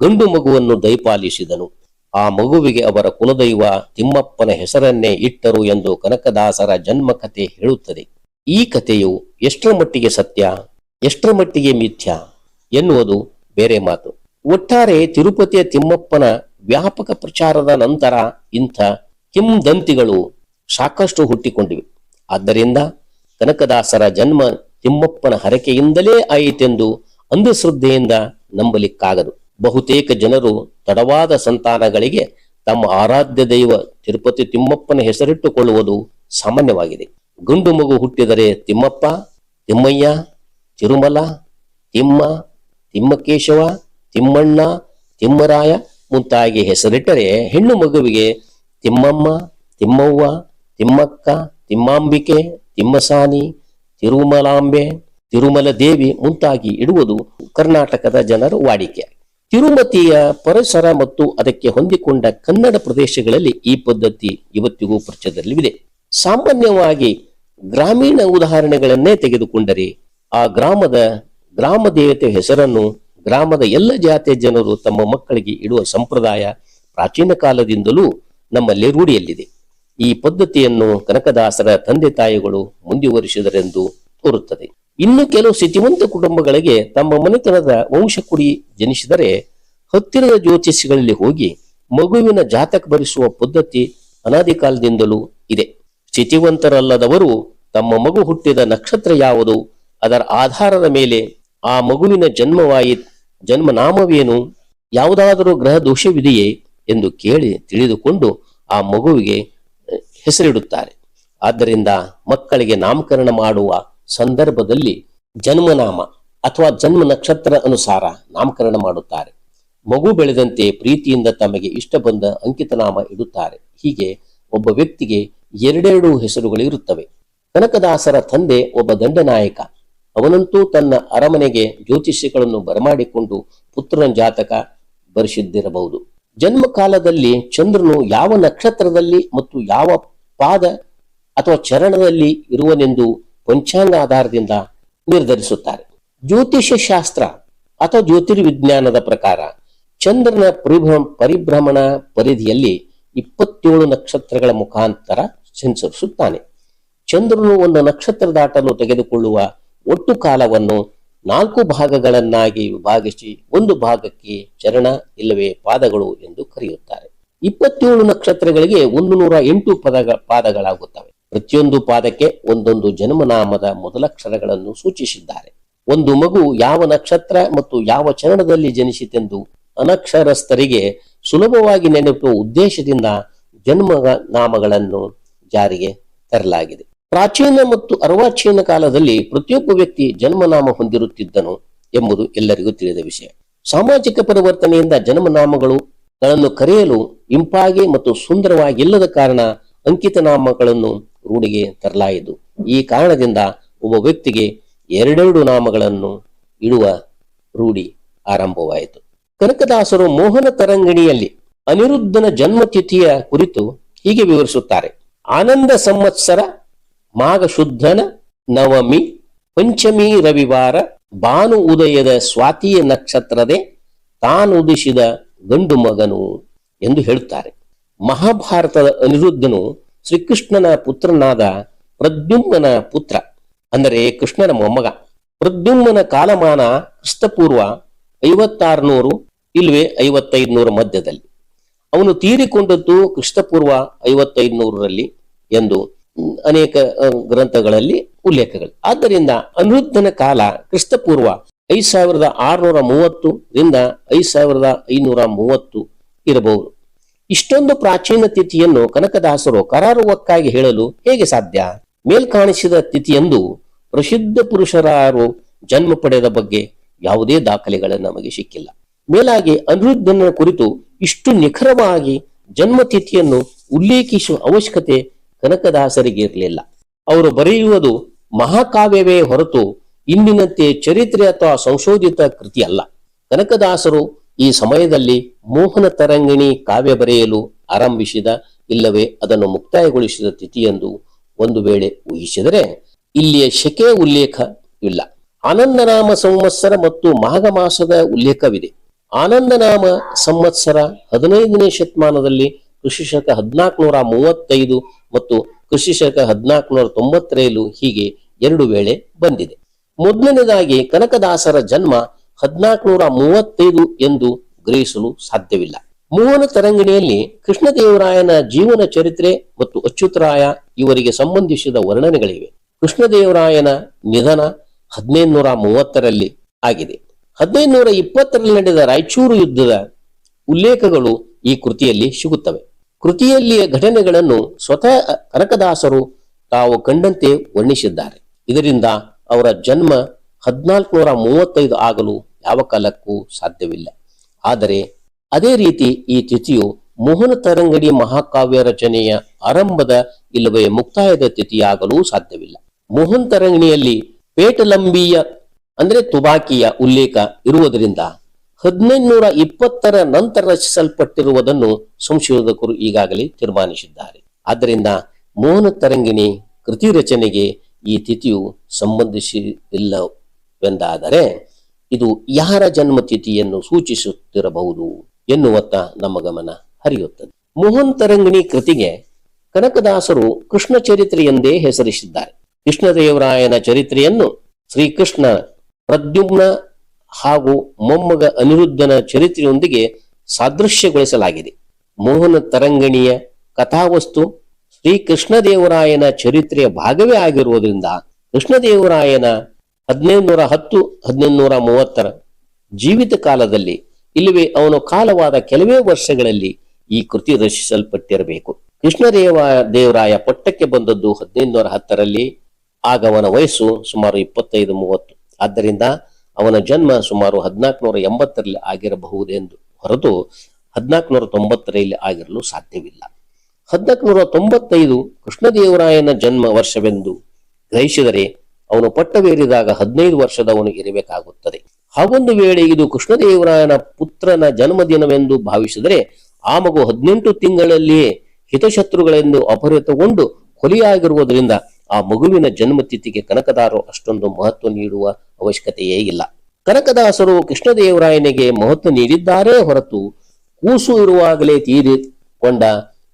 ಗಂಡು ಮಗುವನ್ನು ದಯಪಾಲಿಸಿದನು. ಆ ಮಗುವಿಗೆ ಅವರ ಕುಲದೈವ ತಿಮ್ಮಪ್ಪನ ಹೆಸರನ್ನೇ ಇಟ್ಟರು ಎಂದು ಕನಕದಾಸರ ಜನ್ಮ ಕಥೆ ಹೇಳುತ್ತದೆ. ಈ ಕಥೆಯು ಎಷ್ಟರ ಮಟ್ಟಿಗೆ ಸತ್ಯ, ಎಷ್ಟರ ಮಟ್ಟಿಗೆ ಮಿಥ್ಯ ಎನ್ನುವುದು ಬೇರೆ ಮಾತು. ಒಟ್ಟಾರೆ ತಿರುಪತಿಯ ತಿಮ್ಮಪ್ಪನ ವ್ಯಾಪಕ ಪ್ರಚಾರದ ನಂತರ ಇಂಥ ಕಿಂದಂತಿಗಳು ಸಾಕಷ್ಟು ಹುಟ್ಟಿಕೊಂಡಿವೆ. ಆದ್ದರಿಂದ ಕನಕದಾಸರ ಜನ್ಮ ತಿಮ್ಮಪ್ಪನ ಹರಕೆಯಿಂದಲೇ ಆಯಿತೆಂದು ಅಂಧಶ್ರದ್ಧೆಯಿಂದ ನಂಬಲಿಕ್ಕಾಗದು. ಬಹುತೇಕ ಜನರು ತಡವಾದ ಸಂತಾನಗಳಿಗೆ ತಮ್ಮ ಆರಾಧ್ಯ ದೈವ ತಿರುಪತಿ ತಿಮ್ಮಪ್ಪನ ಹೆಸರಿಟ್ಟುಕೊಳ್ಳುವುದು ಸಾಮಾನ್ಯವಾಗಿದೆ. ಗಂಡು ಮಗು ಹುಟ್ಟಿದರೆ ತಿಮ್ಮಪ್ಪ, ತಿಮ್ಮಯ್ಯ, ತಿರುಮಲ, ತಿಮ್ಮ, ತಿಮ್ಮಕೇಶವ, ತಿಮ್ಮಣ್ಣ, ತಿಮ್ಮರಾಯ ಮುಂತಾಗಿ ಹೆಸರಿಟ್ಟರೆ ಹೆಣ್ಣು ಮಗುವಿಗೆ ತಿಮ್ಮಮ್ಮ, ತಿಮ್ಮವ್ವ, ತಿಮ್ಮಕ್ಕ, ತಿಮ್ಮಾಂಬಿಕೆ, ತಿಮ್ಮಸಾನಿ, ತಿರುಮಲಾಂಬೆ ತಿರುಮಲ ದೇವಿ ಮುಂತಾಗಿ ಇಡುವುದು ಕರ್ನಾಟಕದ ಜನರ ವಾಡಿಕೆ. ತಿರುಮತಿಯ ಪರಿಸರ ಮತ್ತು ಅದಕ್ಕೆ ಹೊಂದಿಕೊಂಡ ಕನ್ನಡ ಪ್ರದೇಶಗಳಲ್ಲಿ ಈ ಪದ್ಧತಿ ಇವತ್ತಿಗೂ ಪರಿಚಯದಲ್ಲಿದೆ ಸಾಮಾನ್ಯವಾಗಿ ಗ್ರಾಮೀಣ ಉದಾಹರಣೆಗಳನ್ನೇ ತೆಗೆದುಕೊಂಡರೆ ಆ ಗ್ರಾಮದ ಗ್ರಾಮ ದೇವತೆ ಹೆಸರನ್ನು ಗ್ರಾಮದ ಎಲ್ಲ ಜಾತಿಯ ಜನರು ತಮ್ಮ ಮಕ್ಕಳಿಗೆ ಇಡುವ ಸಂಪ್ರದಾಯ ಪ್ರಾಚೀನ ಕಾಲದಿಂದಲೂ ನಮ್ಮಲ್ಲಿ ರೂಢಿಯಲ್ಲಿದೆ. ಈ ಪದ್ಧತಿಯನ್ನು ಕನಕದಾಸರ ತಂದೆ ತಾಯಿಗಳು ಮುಂದುವರಿಸಿದರೆಂದು ತೋರುತ್ತದೆ. ಇನ್ನು ಕೆಲವು ಸ್ಥಿತಿವಂತ ಕುಟುಂಬಗಳಿಗೆ ತಮ್ಮ ಮನೆತನದ ವಂಶಕುಡಿ ಜನಿಸಿದರೆ ಹತ್ತಿರದ ಜ್ಯೋತಿಷಿಗಳಲ್ಲಿ ಹೋಗಿ ಮಗುವಿನ ಜಾತಕ ಭರಿಸುವ ಪದ್ಧತಿ ಅನಾದಿ ಕಾಲದಿಂದಲೂ ಇದೆ. ಸ್ಥಿತಿವಂತರಲ್ಲದವರು ತಮ್ಮ ಮಗು ಹುಟ್ಟಿದ ನಕ್ಷತ್ರ ಯಾವುದು ಅದರ ಆಧಾರದ ಮೇಲೆ ಆ ಮಗುವಿನ ಜನ್ಮವಾಯಿ ಜನ್ಮನಾಮವೇನು? ಯಾವುದಾದರೂ ಗ್ರಹ ದೋಷವಿದೆಯೇ ಎಂದು ಕೇಳಿ ತಿಳಿದುಕೊಂಡು ಆ ಮಗುವಿಗೆ ಹೆಸರಿಡುತ್ತಾರೆ. ಆದ್ದರಿಂದ ಮಕ್ಕಳಿಗೆ ನಾಮಕರಣ ಮಾಡುವ ಸಂದರ್ಭದಲ್ಲಿ ಜನ್ಮನಾಮ ಅಥವಾ ಜನ್ಮ ನಕ್ಷತ್ರ ಅನುಸಾರ ನಾಮಕರಣ ಮಾಡುತ್ತಾರೆ. ಮಗು ಬೆಳೆದಂತೆ ಪ್ರೀತಿಯಿಂದ ತಮಗೆ ಇಷ್ಟ ಬಂದ ಅಂಕಿತನಾಮ ಇಡುತ್ತಾರೆ. ಹೀಗೆ ಒಬ್ಬ ವ್ಯಕ್ತಿಗೆ ಎರಡೆರಡು ಹೆಸರುಗಳಿರುತ್ತವೆ. ಕನಕದಾಸರ ತಂದೆ ಒಬ್ಬ ದಂಡನಾಯಕ. ಅವನಂತೂ ತನ್ನ ಅರಮನೆಗೆ ಜ್ಯೋತಿಷ್ಯಗಳನ್ನು ಬರಮಾಡಿಕೊಂಡು ಪುತ್ರನ ಜಾತಕ ಬರೆಸಿದ್ದಿರಬಹುದು. ಜನ್ಮ ಕಾಲದಲ್ಲಿ ಚಂದ್ರನು ಯಾವ ನಕ್ಷತ್ರದಲ್ಲಿ ಮತ್ತು ಯಾವ ಪಾದ ಅಥವಾ ಚರಣದಲ್ಲಿ ಇರುವನೆಂದು ಪಂಚಾಂಗ ಆಧಾರದಿಂದ ನಿರ್ಧರಿಸುತ್ತಾರೆ. ಜ್ಯೋತಿಷ್ಯ ಶಾಸ್ತ್ರ ಅಥವಾ ಜ್ಯೋತಿರ್ವಿಜ್ಞಾನದ ಪ್ರಕಾರ ಚಂದ್ರನ ಪರಿಭ್ರಮ ಪರಿಭ್ರಮಣ ಪರಿಧಿಯಲ್ಲಿ ಇಪ್ಪತ್ತೇಳು ನಕ್ಷತ್ರಗಳ ಮುಖಾಂತರ ಸಂಚರಿಸುತ್ತಾನೆ ಚಂದ್ರನು ಒಂದು ನಕ್ಷತ್ರ ದಾಟಲು ತೆಗೆದುಕೊಳ್ಳುವ ಒಟ್ಟು ಕಾಲವನ್ನು ನಾಲ್ಕು ಭಾಗಗಳನ್ನಾಗಿ ವಿಭಾಗಿಸಿ ಒಂದು ಭಾಗಕ್ಕೆ ಚರಣ ಇಲ್ಲವೇ ಪಾದಗಳು ಎಂದು ಕರೆಯುತ್ತಾರೆ. ಇಪ್ಪತ್ತೇಳು ನಕ್ಷತ್ರಗಳಿಗೆ ಒಂದು ನೂರ ಎಂಟು ಪದಗಳ ಪಾದಗಳಾಗುತ್ತವೆ. ಪ್ರತಿಯೊಂದು ಪಾದಕ್ಕೆ ಒಂದೊಂದು ಜನ್ಮನಾಮದ ಮೊದಲಕ್ಷರಗಳನ್ನು ಸೂಚಿಸಿದ್ದಾರೆ. ಒಂದು ಮಗು ಯಾವ ನಕ್ಷತ್ರ ಮತ್ತು ಯಾವ ಚರಣದಲ್ಲಿ ಜನಿಸಿತೆಂದು ಅನಕ್ಷರಸ್ಥರಿಗೆ ಸುಲಭವಾಗಿ ನೆನಪುವ ಉದ್ದೇಶದಿಂದ ಜನ್ಮ ನಾಮಗಳನ್ನು ಜಾರಿಗೆ ತರಲಾಗಿದೆ. ಪ್ರಾಚೀನ ಮತ್ತು ಅರ್ವಾಚೀನ ಕಾಲದಲ್ಲಿ ಪ್ರತಿಯೊಬ್ಬ ವ್ಯಕ್ತಿ ಜನ್ಮನಾಮ ಹೊಂದಿರುತ್ತಿದ್ದನು ಎಂಬುದು ಎಲ್ಲರಿಗೂ ತಿಳಿದ ವಿಷಯ. ಸಾಮಾಜಿಕ ಪರಿವರ್ತನೆಯಿಂದ ಜನ್ಮನಾಮಗಳು ಗಳನ್ನು ಕರೆಯಲು ಇಂಪಾಗಿ ಮತ್ತು ಸುಂದರವಾಗಿಲ್ಲದ ಕಾರಣ ಅಂಕಿತ ನಾಮಗಳನ್ನು ರೂಢಿಗೆ ತರಲಾಯಿತು. ಈ ಕಾರಣದಿಂದ ಒಬ್ಬ ವ್ಯಕ್ತಿಗೆ ಎರಡೆರಡು ನಾಮಗಳನ್ನು ಇಡುವ ರೂಢಿ ಆರಂಭವಾಯಿತು. ಕನಕದಾಸರು ಮೋಹನ ತರಂಗಿಣಿಯಲ್ಲಿ ಅನಿರುದ್ಧನ ಜನ್ಮತಿಥಿಯ ಕುರಿತು ಹೀಗೆ ವಿವರಿಸುತ್ತಾರೆ. ಆನಂದ ಸಂವತ್ಸರ ಮಾಘ ಶುದ್ಧನ ನವಮಿ ಪಂಚಮಿ ರವಿವಾರ ಭಾನು ಉದಯದ ಸ್ವಾತಿಯ ನಕ್ಷತ್ರದೇ ತಾನುದಿಸಿದ ಗಂಡು ಮಗನು ಎಂದು ಹೇಳುತ್ತಾರೆ. ಮಹಾಭಾರತದ ಅನಿರುದ್ಧನು ಶ್ರೀಕೃಷ್ಣನ ಪುತ್ರನಾದ ಪ್ರದ್ಯುಮ್ನ ಪುತ್ರ, ಅಂದರೆ ಕೃಷ್ಣನ ಮೊಮ್ಮಗ. ಪ್ರದ್ಯುಮ್ನ ಕಾಲಮಾನ ಕ್ರಿಸ್ತಪೂರ್ವ ಐವತ್ತಾರುನೂರು ಇಲ್ವೇ ಐವತ್ತೈದುನೂರ ಮಧ್ಯದಲ್ಲಿ. ಅವನು ತೀರಿಕೊಂಡದ್ದು ಕ್ರಿಸ್ತಪೂರ್ವ ಐವತ್ತೈದುನೂರರಲ್ಲಿ ಎಂದು ಅನೇಕ ಗ್ರಂಥಗಳಲ್ಲಿ ಉಲ್ಲೇಖಗಳು. ಆದ್ದರಿಂದ ಅನಿರುದ್ಧನ ಕಾಲ ಕ್ರಿಸ್ತಪೂರ್ವ ಐದ್ ಸಾವಿರದ ಆರುನೂರ ಮೂವತ್ತು ರಿಂದ ಐದ್ ಸಾವಿರದ ಐನೂರ ಮೂವತ್ತು ಇರಬಹುದು. ಇಷ್ಟೊಂದು ಪ್ರಾಚೀನ ತಿಥಿಯನ್ನು ಕನಕದಾಸರು ಕರಾರುವಕ್ಕಾಗಿ ಹೇಳಲು ಹೇಗೆ ಸಾಧ್ಯ? ಮೇಲ್ಕಾಣಿಸಿದ ತಿಥಿಯೆಂದು ಪ್ರಸಿದ್ಧ ಪುರುಷರಾರು ಜನ್ಮ ಪಡೆದ ಬಗ್ಗೆ ಯಾವುದೇ ದಾಖಲೆಗಳು ನಮಗೆ ಸಿಕ್ಕಿಲ್ಲ. ಮೇಲಾಗಿ ಅನಿರುದ್ಧನ ಕುರಿತು ಇಷ್ಟು ನಿಖರವಾಗಿ ಜನ್ಮ ತಿಥಿಯನ್ನು ಉಲ್ಲೇಖಿಸುವ ಅವಶ್ಯಕತೆ ಕನಕದಾಸರಿಗೆ ಇರಲಿಲ್ಲ. ಅವರು ಬರೆಯುವುದು ಮಹಾಕಾವ್ಯವೇ ಹೊರತು ಇಂದಿನಂತೆ ಚರಿತ್ರೆ ಅಥವಾ ಸಂಶೋಧಿತ ಕೃತಿ ಅಲ್ಲ. ಕನಕದಾಸರು ಈ ಸಮಯದಲ್ಲಿ ಮೋಹನ ತರಂಗಿಣಿ ಕಾವ್ಯ ಬರೆಯಲು ಆರಂಭಿಸಿದ, ಇಲ್ಲವೇ ಅದನ್ನು ಮುಕ್ತಾಯಗೊಳಿಸಿದ ತಿಥಿಯೆಂದು ಒಂದು ವೇಳೆ ಊಹಿಸಿದರೆ ಇಲ್ಲಿಯ ಶಕೆ ಉಲ್ಲೇಖ ಇಲ್ಲ. ಆನಂದನಾಮ ಸಂವತ್ಸರ ಮತ್ತು ಮಾಘ ಮಾಸದ ಉಲ್ಲೇಖವಿದೆ. ಆನಂದನಾಮ ಸಂವತ್ಸರ ಹದಿನೈದನೇ ಶತಮಾನದಲ್ಲಿ ಕೃಷಿ ಶಕ ಹದಿನಾಲ್ಕುನೂರ ಮೂವತ್ತೈದು ಮತ್ತು ಕೃಷಿ ಶಕ ಹದಿನಾಲ್ಕುನೂರ ತೊಂಬತ್ತರಲ್ಲೂ ಹೀಗೆ ಎರಡು ವೇಳೆ ಬಂದಿದೆ. ಮೊದಲನೇದಾಗಿ ಕನಕದಾಸರ ಜನ್ಮ ಹದಿನಾಲ್ಕುನೂರ ಮೂವತ್ತೈದು ಎಂದು ಗ್ರಹಿಸಲು ಸಾಧ್ಯವಿಲ್ಲ. ಮೂವನ ತರಂಗಿಣಿಯಲ್ಲಿ ಕೃಷ್ಣದೇವರಾಯನ ಜೀವನ ಚರಿತ್ರೆ ಮತ್ತು ಅಚ್ಯುತರಾಯ ಇವರಿಗೆ ಸಂಬಂಧಿಸಿದ ವರ್ಣನೆಗಳಿವೆ. ಕೃಷ್ಣದೇವರಾಯನ ನಿಧನ ಹದಿನೈದುನೂರ ಮೂವತ್ತರಲ್ಲಿ ಆಗಿದೆ. ಹದಿನೈದುನೂರ ಇಪ್ಪತ್ತರಲ್ಲಿ ನಡೆದ ರಾಯಚೂರು ಯುದ್ಧದ ಉಲ್ಲೇಖಗಳು ಈ ಕೃತಿಯಲ್ಲಿ ಸಿಗುತ್ತವೆ. ಕೃತಿಯಲ್ಲಿಯ ಘಟನೆಗಳನ್ನು ಸ್ವತಃ ಕನಕದಾಸರು ತಾವು ಕಂಡಂತೆ ವರ್ಣಿಸಿದ್ದಾರೆ. ಇದರಿಂದ ಅವರ ಜನ್ಮ ಹದಿನಾಲ್ಕುನೂರ ಮೂವತ್ತೈದು ಆಗಲು ಯಾವ ಕಾಲಕ್ಕೂ ಸಾಧ್ಯವಿಲ್ಲ. ಆದರೆ ಅದೇ ರೀತಿ ಈ ತಿಥಿಯು ಮೋಹನ ತರಂಗಡಿ ಮಹಾಕಾವ್ಯ ರಚನೆಯ ಆರಂಭದ ಇಲ್ಲವೇ ಮುಕ್ತಾಯದ ತಿಥಿಯಾಗಲೂ ಸಾಧ್ಯವಿಲ್ಲ. ಮೋಹನ್ ತರಂಗಿಣಿಯಲ್ಲಿ ಪೇಟಲಂಬಿಯ, ಅಂದ್ರೆ ತುಬಾಕಿಯ ಉಲ್ಲೇಖ ಇರುವುದರಿಂದ ಹದಿನೈದುನೂರ ಇಪ್ಪತ್ತರ ನಂತರ ರಚಿಸಲ್ಪಟ್ಟಿರುವುದನ್ನು ಸಂಶೋಧಕರು ಈಗಾಗಲೇ ತೀರ್ಮಾನಿಸಿದ್ದಾರೆ. ಆದ್ದರಿಂದ ಮೋಹನ ತರಂಗಿಣಿ ಕೃತಿ ರಚನೆಗೆ ಈ ತಿಥಿಯು ಸಂಬಂಧಿಸಿಲ್ಲವೆಂದಾದರೆ ಇದು ಯಾರ ಜನ್ಮ ತಿಥಿಯನ್ನು ಸೂಚಿಸುತ್ತಿರಬಹುದು ಎನ್ನುವತ್ತ ನಮ್ಮ ಗಮನ ಹರಿಯುತ್ತದೆ. ಮೋಹನ್ ತರಂಗಿಣಿ ಕೃತಿಗೆ ಕನಕದಾಸರು ಕೃಷ್ಣ ಚರಿತ್ರೆ ಎಂದೇ ಹೆಸರಿಸಿದ್ದಾರೆ. ಕೃಷ್ಣದೇವರಾಯನ ಚರಿತ್ರೆಯನ್ನು ಶ್ರೀಕೃಷ್ಣ ಪ್ರದ್ಯುಮ್ನ ಹಾಗೂ ಮೊಮ್ಮಗ ಅನಿರುದ್ಧನ ಚರಿತ್ರೆಯೊಂದಿಗೆ ಸಾದೃಶ್ಯಗೊಳಿಸಲಾಗಿದೆ. ಮೋಹನ ತರಂಗಣಿಯ ಕಥಾವಸ್ತು ಶ್ರೀಕೃಷ್ಣದೇವರಾಯನ ಚರಿತ್ರೆಯ ಭಾಗವೇ ಆಗಿರುವುದರಿಂದ ಕೃಷ್ಣದೇವರಾಯನ ಹದಿನೈದು ನೂರ ಹತ್ತು ಹದಿನೈದು ನೂರ ಮೂವತ್ತರ ಜೀವಿತ ಕಾಲದಲ್ಲಿ ಇಲ್ಲವೇ ಅವನು ಕಾಲವಾದ ಕೆಲವೇ ವರ್ಷಗಳಲ್ಲಿ ಈ ಕೃತಿ ರಚಿಸಲ್ಪಟ್ಟಿರಬೇಕು. ಕೃಷ್ಣದೇವ, ದೇವರಾಯ ಪಟ್ಟಕ್ಕೆ ಬಂದದ್ದು ಹದಿನೈದು ನೂರ ಹತ್ತರಲ್ಲಿ, ಆಗ ಅವನ ವಯಸ್ಸು ಸುಮಾರು ಇಪ್ಪತ್ತೈದು, ಮೂವತ್ತು. ಆದ್ದರಿಂದ ಅವನ ಜನ್ಮ ಸುಮಾರು ಹದಿನಾಲ್ಕುನೂರ ಎಂಬತ್ತರಲ್ಲಿ ಆಗಿರಬಹುದೆಂದು ಹೊರತು ಹದಿನಾಲ್ಕುನೂರ ತೊಂಬತ್ತರಲ್ಲಿ ಆಗಿರಲು ಸಾಧ್ಯವಿಲ್ಲ. ಹದಿನಾಲ್ಕುನೂರ ತೊಂಬತ್ತೈದು ಕೃಷ್ಣದೇವರಾಯನ ಜನ್ಮ ವರ್ಷವೆಂದು ಗ್ರಹಿಸಿದರೆ ಅವನು ಪಟ್ಟವೇರಿದಾಗ ಹದಿನೈದು ವರ್ಷದವನು ಇರಬೇಕಾಗುತ್ತದೆ. ಹಾಗೊಂದು ವೇಳೆ ಇದು ಕೃಷ್ಣದೇವರಾಯನ ಪುತ್ರನ ಜನ್ಮದಿನವೆಂದು ಭಾವಿಸಿದರೆ ಆ ಮಗು ಹದಿನೆಂಟು ತಿಂಗಳಲ್ಲಿಯೇ ಹಿತಶತ್ರುಗಳೆಂದು ಅಪಹೃತಗೊಂಡು ಕೊಲೆಯಾಗಿರುವುದರಿಂದ ಆ ಮಗುವಿನ ಜನ್ಮತಿಥಿಗೆ ಕನಕದಾರರು ಅಷ್ಟೊಂದು ಮಹತ್ವ ನೀಡುವ ಅವಶ್ಯಕತೆಯೇ ಇಲ್ಲ. ಕನಕದಾಸರು ಕೃಷ್ಣದೇವರಾಯನಿಗೆ ಮಹತ್ವ ನೀಡಿದ್ದಾರೇ ಹೊರತು ಕೂಸು ಇರುವಾಗಲೇ ತೀರಿಕೊಂಡ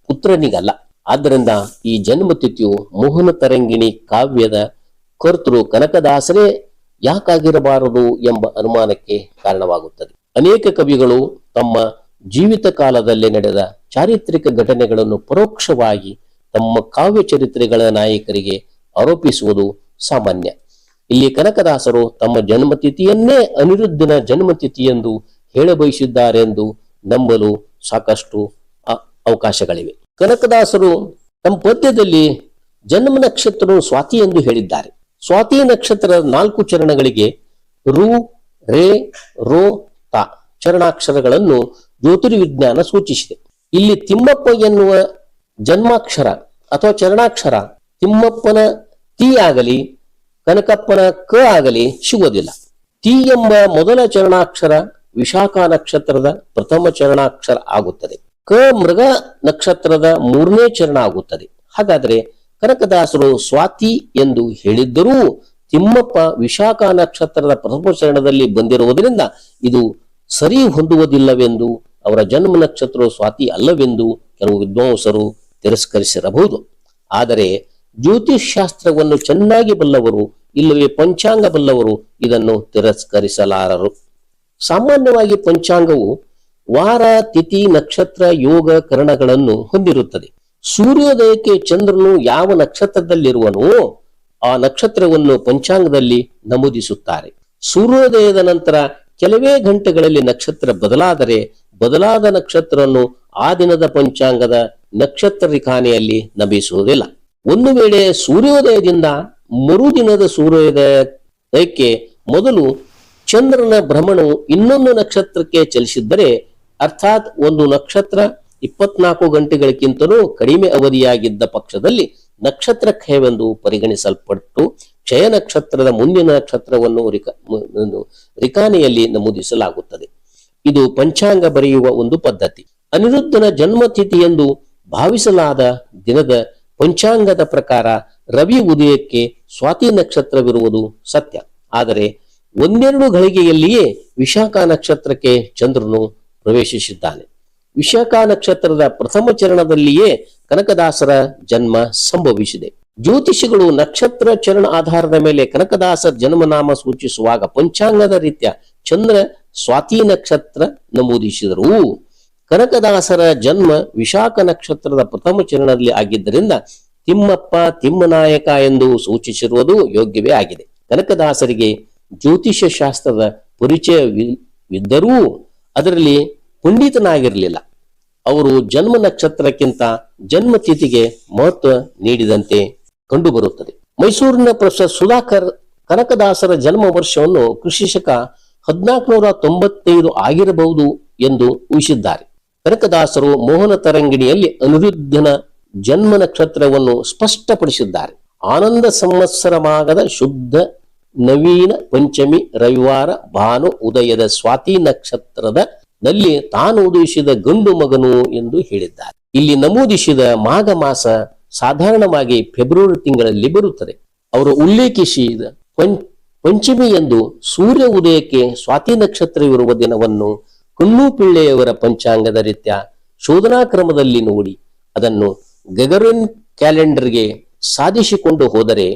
ಪುತ್ರನಿಗಲ್ಲ. ಆದ್ದರಿಂದ ಈ ಜನ್ಮತಿಥಿಯು ಮೋಹನ ತರಂಗಿಣಿ ಕಾವ್ಯದ ಕರ್ತೃ ಕನಕದಾಸರೇ ಯಾಕಾಗಿರಬಾರದು ಎಂಬ ಅನುಮಾನಕ್ಕೆ ಕಾರಣವಾಗುತ್ತದೆ. ಅನೇಕ ಕವಿಗಳು ತಮ್ಮ ಜೀವಿತ ಕಾಲದಲ್ಲಿ ನಡೆದ ಚಾರಿತ್ರಿಕ ಘಟನೆಗಳನ್ನು ಪರೋಕ್ಷವಾಗಿ ತಮ್ಮ ಕಾವ್ಯ ಚರಿತ್ರೆಗಳ ನಾಯಕರಿಗೆ ಆರೋಪಿಸುವುದು ಸಾಮಾನ್ಯ. ಇಲ್ಲಿ ಕನಕದಾಸರು ತಮ್ಮ ಜನ್ಮತಿಥಿಯನ್ನೇ ಅನಿರುದ್ಧನ ಜನ್ಮತಿಥಿ ಎಂದು ಹೇಳಬಯಸಿದ್ದಾರೆಂದು ನಂಬಲು ಸಾಕಷ್ಟು ಅವಕಾಶಗಳಿವೆ. ಕನಕದಾಸರು ತಮ್ಮ ಪದ್ಯದಲ್ಲಿ ಜನ್ಮ ನಕ್ಷತ್ರವು ಸ್ವಾತಿ ಎಂದು ಹೇಳಿದ್ದಾರೆ. ಸ್ವಾತಿ ನಕ್ಷತ್ರದ ನಾಲ್ಕು ಚರಣಗಳಿಗೆ ರು, ರೇ, ರೋ, ತ ಚರಣಾಕ್ಷರಗಳನ್ನು ಜ್ಯೋತಿರ್ವಿಜ್ಞಾನ ಸೂಚಿಸಿದೆ. ಇಲ್ಲಿ ತಿಮ್ಮಪ್ಪ ಎನ್ನುವ ಜನ್ಮಾಕ್ಷರ ಅಥವಾ ಚರಣಾಕ್ಷರ ತಿಮ್ಮಪ್ಪನ ತಿ ಆಗಲಿ ಕನಕಪ್ಪನ ಕ ಆಗಲಿ ಸಿಗುವುದಿಲ್ಲ. ತಿ ಎಂಬ ಮೊದಲ ಚರಣಾಕ್ಷರ ವಿಶಾಖ ನಕ್ಷತ್ರದ ಪ್ರಥಮ ಚರಣಾಕ್ಷರ ಆಗುತ್ತದೆ. ಕ ಮೃಗ ನಕ್ಷತ್ರದ ಮೂರನೇ ಚರಣ ಆಗುತ್ತದೆ. ಹಾಗಾದ್ರೆ ಕನಕದಾಸರು ಸ್ವಾತಿ ಎಂದು ಹೇಳಿದ್ದರೂ ತಿಮ್ಮಪ್ಪ ವಿಶಾಖ ನಕ್ಷತ್ರದ ಪ್ರಥಮ ಚರಣದಲ್ಲಿ ಬಂದಿರುವುದರಿಂದ ಇದು ಸರಿ ಹೊಂದುವುದಿಲ್ಲವೆಂದು ಅವರ ಜನ್ಮ ನಕ್ಷತ್ರ ಸ್ವಾತಿ ಅಲ್ಲವೆಂದು ಕೆಲವು ವಿದ್ವಾಂಸರು ತಿರಸ್ಕರಿಸಿರಬಹುದು. ಆದರೆ ಜ್ಯೋತಿಷ್ ಶಾಸ್ತ್ರವನ್ನು ಚೆನ್ನಾಗಿ ಬಲ್ಲವರು, ಇಲ್ಲವೇ ಪಂಚಾಂಗ ಬಲ್ಲವರು ಇದನ್ನು ತಿರಸ್ಕರಿಸಲಾರರು. ಸಾಮಾನ್ಯವಾಗಿ ಪಂಚಾಂಗವು ವಾರ, ತಿಥಿ, ನಕ್ಷತ್ರ, ಯೋಗ ಕರಣಗಳನ್ನು ಹೊಂದಿರುತ್ತದೆ. ಸೂರ್ಯೋದಯಕ್ಕೆ ಚಂದ್ರನು ಯಾವ ನಕ್ಷತ್ರದಲ್ಲಿರುವನೋ ಆ ನಕ್ಷತ್ರವನ್ನು ಪಂಚಾಂಗದಲ್ಲಿ ನಮೂದಿಸುತ್ತಾರೆ. ಸೂರ್ಯೋದಯದ ನಂತರ ಕೆಲವೇ ಗಂಟೆಗಳಲ್ಲಿ ನಕ್ಷತ್ರ ಬದಲಾದರೆ, ಬದಲಾದ ನಕ್ಷತ್ರವನ್ನು ಆ ದಿನದ ಪಂಚಾಂಗದ ನಕ್ಷತ್ರ ರಿಖಾನೆಯಲ್ಲಿ ನಮಿಸುವುದಿಲ್ಲ ಒಂದು ವೇಳೆ ಸೂರ್ಯೋದಯದಿಂದ ಮರುದಿನದ ಸೂರ್ಯೋದಯಕ್ಕೆ ಮೊದಲು ಚಂದ್ರನ ಭ್ರಮಣವು ಇನ್ನೊಂದು ನಕ್ಷತ್ರಕ್ಕೆ ಚಲಿಸಿದ್ದರೆ, ಅರ್ಥಾತ್ ಒಂದು ನಕ್ಷತ್ರ ಇಪ್ಪತ್ನಾಲ್ಕು ಗಂಟೆಗಳಿಗಿಂತಲೂ ಕಡಿಮೆ ಅವಧಿಯಾಗಿದ್ದ ಪಕ್ಷದಲ್ಲಿ ನಕ್ಷತ್ರ ಕ್ಷಯವೆಂದು ಪರಿಗಣಿಸಲ್ಪಟ್ಟು ಕ್ಷಯ ನಕ್ಷತ್ರದ ಮುಂದಿನ ನಕ್ಷತ್ರವನ್ನು ರಿಕ ರಿಕಾನೆಯಲ್ಲಿ ನಮೂದಿಸಲಾಗುತ್ತದೆ. ಇದು ಪಂಚಾಂಗ ಬರೆಯುವ ಒಂದು ಪದ್ಧತಿ. ಅನಿರುದ್ಧನ ಜನ್ಮತಿಥಿ ಎಂದು ಭಾವಿಸಲಾದ ದಿನದ ಪಂಚಾಂಗದ ಪ್ರಕಾರ ರವಿ ಉದಯಕ್ಕೆ ಸ್ವಾತಿ ನಕ್ಷತ್ರವಿರುವುದು ಸತ್ಯ. ಆದರೆ ಒಂದೆರಡು ಗಳಿಗೆಯಲ್ಲಿಯೇ ವಿಶಾಖ ನಕ್ಷತ್ರಕ್ಕೆ ಚಂದ್ರನು ಪ್ರವೇಶಿಸಿದ್ದಾನೆ. ವಿಶಾಖ ನಕ್ಷತ್ರದ ಪ್ರಥಮ ಚರಣದಲ್ಲಿಯೇ ಕನಕದಾಸರ ಜನ್ಮ ಸಂಭವಿಸಿದೆ. ಜ್ಯೋತಿಷಿಗಳು ನಕ್ಷತ್ರ ಚರಣ ಆಧಾರದ ಮೇಲೆ ಕನಕದಾಸರ ಜನ್ಮನಾಮ ಸೂಚಿಸುವಾಗ ಪಂಚಾಂಗದ ರೀತ್ಯ ಚಂದ್ರ ಸ್ವಾತಿ ನಕ್ಷತ್ರ ನಮೂದಿಸಿದರು. ಕನಕದಾಸರ ಜನ್ಮ ವಿಶಾಖ ನಕ್ಷತ್ರದ ಪ್ರಥಮ ಚರಣದಲ್ಲಿ ಆಗಿದ್ದರಿಂದ ತಿಮ್ಮಪ್ಪ ತಿಮ್ಮನಾಯಕ ಎಂದು ಸೂಚಿಸಿರುವುದು ಯೋಗ್ಯವೇ ಆಗಿದೆ. ಕನಕದಾಸರಿಗೆ ಜ್ಯೋತಿಷ್ಯ ಶಾಸ್ತ್ರದ ಪರಿಚಯವಿದ್ದರೂ ಅದರಲ್ಲಿ ಪುಂಡಿತನಾಗಿರಲಿಲ್ಲ. ಅವರು ಜನ್ಮ ನಕ್ಷತ್ರಕ್ಕಿಂತ ಜನ್ಮ ತಿಥಿಗೆ ಮಹತ್ವ ನೀಡಿದಂತೆ ಕಂಡುಬರುತ್ತದೆ. ಮೈಸೂರಿನ ಪ್ರೊಫೆಸರ್ ಸುಧಾಕರ್ ಕನಕದಾಸರ ಜನ್ಮ ವರ್ಷವನ್ನು ಕೃಷಿ ಶಕ ಹದಿನಾಲ್ಕುನೂರ ತೊಂಬತ್ತೈದು ಆಗಿರಬಹುದು ಎಂದು ಊಹಿಸಿದ್ದಾರೆ. ಕನಕದಾಸರು ಮೋಹನ ತರಂಗಿಣಿಯಲ್ಲಿ ಅನಿರುದ್ಧನ ಜನ್ಮ ನಕ್ಷತ್ರವನ್ನು ಸ್ಪಷ್ಟಪಡಿಸಿದ್ದಾರೆ. ಆನಂದ ಸಂವತ್ಸರಮಾಗದ ಶುದ್ಧ ನವೀನ ಪಂಚಮಿ ರವಿವಾರ ಭಾನು ಉದಯದ ಸ್ವಾತಿ ನಕ್ಷತ್ರದ ನಲ್ಲಿ ತಾನು ಉದಯಿಸಿದ ಗಂಡು ಮಗನು ಎಂದು ಹೇಳಿದ್ದಾರೆ. ಇಲ್ಲಿ ನಮೂದಿಸಿದ ಮಾಘ ಮಾಸ ಸಾಧಾರಣವಾಗಿ ಫೆಬ್ರವರಿ ತಿಂಗಳಲ್ಲಿ ಬರುತ್ತದೆ. ಅವರು ಉಲ್ಲೇಖಿಸಿದ ಪಂಚಮಿ ಎಂದು ಸೂರ್ಯ ಉದಯಕ್ಕೆ ಸ್ವಾತಿ ನಕ್ಷತ್ರವಿರುವ ದಿನವನ್ನು ಕಣ್ಣು ಪಿಳ್ಳೆಯವರ ಪಂಚಾಂಗದ ರೀತಿಯ ಶೋಧನಾ ಕ್ರಮದಲ್ಲಿ ನೋಡಿ ಅದನ್ನು ಗಗರಿನ್ ಕ್ಯಾಲೆಂಡರ್ಗೆ ಸಾಧಿಸಿಕೊಂಡು ಹೋದರೆ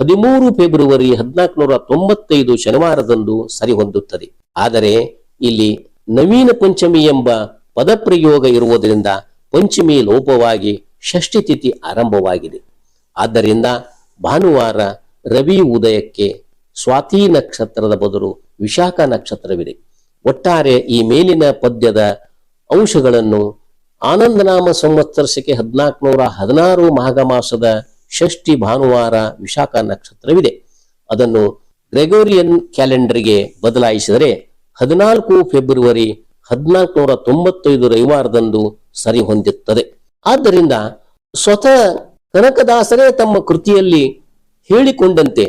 ಹದಿಮೂರು ಫೆಬ್ರವರಿ ಹದಿನಾಲ್ಕುನೂರ ತೊಂಬತ್ತೈದು ಶನಿವಾರದಂದು ಸರಿಹೊಂದುತ್ತದೆ. ಆದರೆ ಇಲ್ಲಿ ನವೀನ ಪಂಚಮಿ ಎಂಬ ಪದಪ್ರಯೋಗ ಇರುವುದರಿಂದ ಪಂಚಮಿ ಲೋಪವಾಗಿ ಷಷ್ಠಿ ತಿಥಿ ಆರಂಭವಾಗಿದೆ. ಆದ್ದರಿಂದ ಭಾನುವಾರ ರವಿ ಉದಯಕ್ಕೆ ಸ್ವಾತಿ ನಕ್ಷತ್ರದ ಬದಲು ವಿಶಾಖ ನಕ್ಷತ್ರವಿದೆ. ಒಟ್ಟಾರೆ ಈ ಮೇಲಿನ ಪದ್ಯದ ಅಂಶಗಳನ್ನು ಆನಂದನಾಮ ಸಂವತ್ಸರಕ್ಕೆ ಹದಿನಾಲ್ಕುನೂರ ಹದಿನಾರು ಮಾಘ ಮಾಸದ ಷಷ್ಠಿ ಭಾನುವಾರ ವಿಶಾಖ ನಕ್ಷತ್ರವಿದೆ. ಅದನ್ನು ಗ್ರೆಗೋರಿಯನ್ ಕ್ಯಾಲೆಂಡರ್ಗೆ ಬದಲಾಯಿಸಿದರೆ ಹದಿನಾಲ್ಕು ಫೆಬ್ರವರಿ ಹದಿನಾಲ್ಕುನೂರ ತೊಂಬತ್ತೈದು ರವಿವಾರದಂದು ಸರಿ ಹೊಂದುತ್ತದೆ ಆದ್ದರಿಂದ ಸ್ವತಃ ಕನಕದಾಸರೇ ತಮ್ಮ ಕೃತಿಯಲ್ಲಿ ಹೇಳಿಕೊಂಡಂತೆ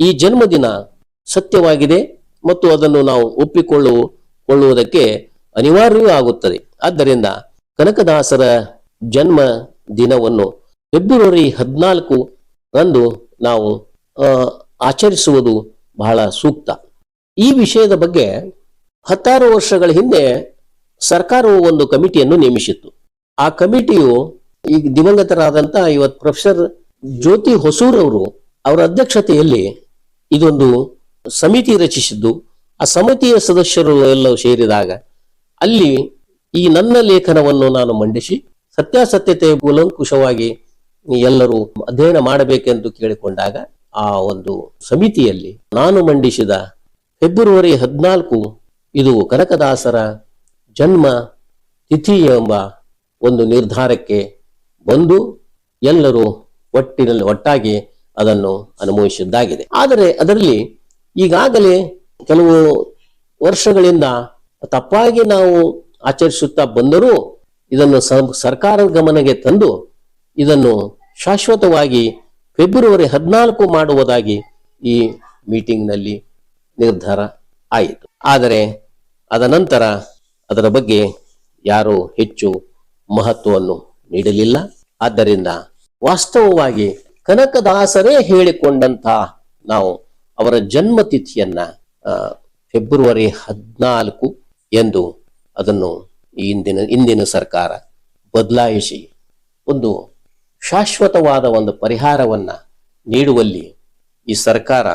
ಈ ಜನ್ಮದಿನ ಸತ್ಯವಾಗಿದೆ. ಮತ್ತು ಅದನ್ನು ನಾವು ಒಪ್ಪಿಕೊಳ್ಳುವ ಕೊಳ್ಳುವುದಕ್ಕೆ ಅನಿವಾರ್ಯವೂ ಆಗುತ್ತದೆ. ಆದ್ದರಿಂದ ಕನಕದಾಸರ ಜನ್ಮ ದಿನವನ್ನು ಫೆಬ್ರವರಿ ಹದಿನಾಲ್ಕು ರಂದು ನಾವು ಆಚರಿಸುವುದು ಬಹಳ ಸೂಕ್ತ. ಈ ವಿಷಯದ ಬಗ್ಗೆ ಹತ್ತಾರು ವರ್ಷಗಳ ಹಿಂದೆ ಸರ್ಕಾರವು ಒಂದು ಕಮಿಟಿಯನ್ನು ನೇಮಿಸಿತ್ತು. ಆ ಕಮಿಟಿಯು ಈಗ ದಿವಂಗತರಾದಂತ ಇವತ್ತು ಪ್ರೊಫೆಸರ್ ಜ್ಯೋತಿ ಹೊಸೂರ್ ಅವರು ಅವರ ಅಧ್ಯಕ್ಷತೆಯಲ್ಲಿ ಇದೊಂದು ಸಮಿತಿ ರಚಿಸಿದ್ದು, ಆ ಸಮಿತಿಯ ಸದಸ್ಯರು ಎಲ್ಲವೂ ಸೇರಿದಾಗ ಅಲ್ಲಿ ಈ ನನ್ನ ಲೇಖನವನ್ನು ನಾನು ಮಂಡಿಸಿ ಸತ್ಯಾಸತ್ಯತೆ ಕೂಲಂಕುಷವಾಗಿ ಎಲ್ಲರೂ ಅಧ್ಯಯನ ಮಾಡಬೇಕೆಂದು ಕೇಳಿಕೊಂಡಾಗ ಆ ಒಂದು ಸಮಿತಿಯಲ್ಲಿ ನಾನು ಮಂಡಿಸಿದ ಫೆಬ್ರವರಿ ಹದಿನಾಲ್ಕು ಇದು ಕನಕದಾಸರ ಜನ್ಮ ತಿಥಿ ಎಂಬ ಒಂದು ನಿರ್ಧಾರಕ್ಕೆ ಬಂದು ಎಲ್ಲರೂ ಒಟ್ಟಿನಲ್ಲಿ ಒಟ್ಟಾಗಿ ಅದನ್ನು ಅನುಭವಿಸಿದ್ದಾಗಿದೆ ಆದರೆ ಅದರಲ್ಲಿ ಈಗಾಗಲೇ ಕೆಲವು ವರ್ಷಗಳಿಂದ ತಪ್ಪಾಗಿ ನಾವು ಆಚರಿಸುತ್ತಾ ಬಂದರೂ ಇದನ್ನು ಸರ್ಕಾರದ ಗಮನಕ್ಕೆ ತಂದು ಇದನ್ನು ಶಾಶ್ವತವಾಗಿ ಫೆಬ್ರವರಿ ಹದಿನಾಲ್ಕು ಮಾಡುವುದಾಗಿ ಈ ಮೀಟಿಂಗ್ನಲ್ಲಿ ನಿರ್ಧಾರ ಆಯಿತು. ಆದರೆ ಅದ ನಂತರ ಅದರ ಬಗ್ಗೆ ಯಾರು ಹೆಚ್ಚು ಮಹತ್ವವನ್ನು ನೀಡಲಿಲ್ಲ. ಆದ್ದರಿಂದ ವಾಸ್ತವವಾಗಿ ಕನಕದಾಸರೇ ಹೇಳಿಕೊಂಡಂತ ನಾವು ಅವರ ಜನ್ಮ ತಿಥಿಯನ್ನ ಫೆಬ್ರವರಿ ಹದಿನಾಲ್ಕು ಎಂದು ಅದನ್ನು ಇಂದಿನ ಇಂದಿನ ಸರ್ಕಾರ ಬದಲಾಯಿಸಿ ಒಂದು ಶಾಶ್ವತವಾದ ಒಂದು ಪರಿಹಾರವನ್ನ ನೀಡುವಲ್ಲಿ ಈ ಸರ್ಕಾರ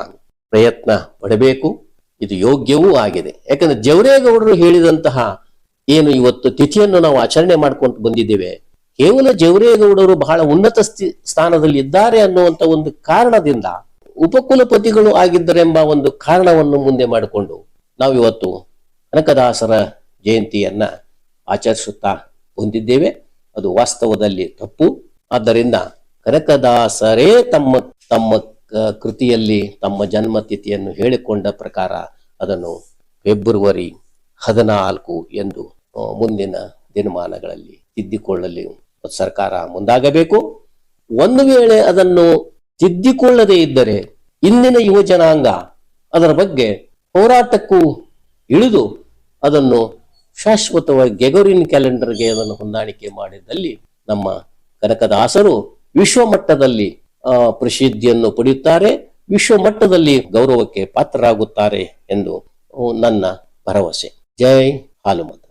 ಪ್ರಯತ್ನ ಪಡಬೇಕು. ಇದು ಯೋಗ್ಯವೂ ಆಗಿದೆ. ಯಾಕಂದ್ರೆ ಜವರೇಗೌಡರು ಹೇಳಿದಂತಹ ಏನು ಇವತ್ತು ತಿಥಿಯನ್ನು ನಾವು ಆಚರಣೆ ಮಾಡ್ಕೊಂಡು ಬಂದಿದ್ದೇವೆ, ಕೇವಲ ಜವರೇಗೌಡರು ಬಹಳ ಉನ್ನತ ಸ್ಥಿ- ಸ್ಥಾನದಲ್ಲಿ ಇದ್ದಾರೆ ಅನ್ನುವಂತ ಒಂದು ಕಾರಣದಿಂದ ಉಪಕುಲಪತಿಗಳು ಆಗಿದ್ದರೆಂಬ ಒಂದು ಕಾರಣವನ್ನು ಮುಂದೆ ಮಾಡಿಕೊಂಡು ನಾವು ಇವತ್ತು ಕನಕದಾಸರ ಜಯಂತಿಯನ್ನ ಆಚರಿಸುತ್ತಾ ಹೊಂದಿದ್ದೇವೆ. ಅದು ವಾಸ್ತವದಲ್ಲಿ ತಪ್ಪು. ಆದ್ದರಿಂದ ಕನಕದಾಸರೇ ತಮ್ಮ ತಮ್ಮ ಕೃತಿಯಲ್ಲಿ ತಮ್ಮ ಜನ್ಮ ತಿಥಿಯನ್ನು ಹೇಳಿಕೊಂಡ ಪ್ರಕಾರ ಅದನ್ನು ಫೆಬ್ರವರಿ ಹದಿನಾಲ್ಕು ಎಂದು ಮುಂದಿನ ದಿನಮಾನಗಳಲ್ಲಿ ತಿದ್ದಿಕೊಳ್ಳಲಿ. ಸರ್ಕಾರ ಮುಂದಾಗಬೇಕು. ಒಂದು ವೇಳೆ ಅದನ್ನು ತಿದ್ದಿಕೊಳ್ಳದೇ ಇದ್ದರೆ ಇಂದಿನ ಯುವ ಜನಾಂಗ ಅದರ ಬಗ್ಗೆ ಹೋರಾಟಕ್ಕೂ ಇಳಿದು ಅದನ್ನು ಶಾಶ್ವತವಾಗಿ ಗೆಗೋರಿನ್ ಕ್ಯಾಲೆಂಡರ್ಗೆ ಅದನ್ನು ಹೊಂದಾಣಿಕೆ ಮಾಡಿದಲ್ಲಿ ನಮ್ಮ ಕನಕದಾಸರು ವಿಶ್ವ ಮಟ್ಟದಲ್ಲಿ ಆ, ಪ್ರಸಿದ್ಧಿಯನ್ನು ಪಡೆಯುತ್ತಾರೆ ವಿಶ್ವ ಮಟ್ಟದಲ್ಲಿ ಗೌರವಕ್ಕೆ ಪಾತ್ರರಾಗುತ್ತಾರೆ ಎಂದು ನನ್ನ ಭರವಸೆ. ಜೈ ಹಾಲುಮತ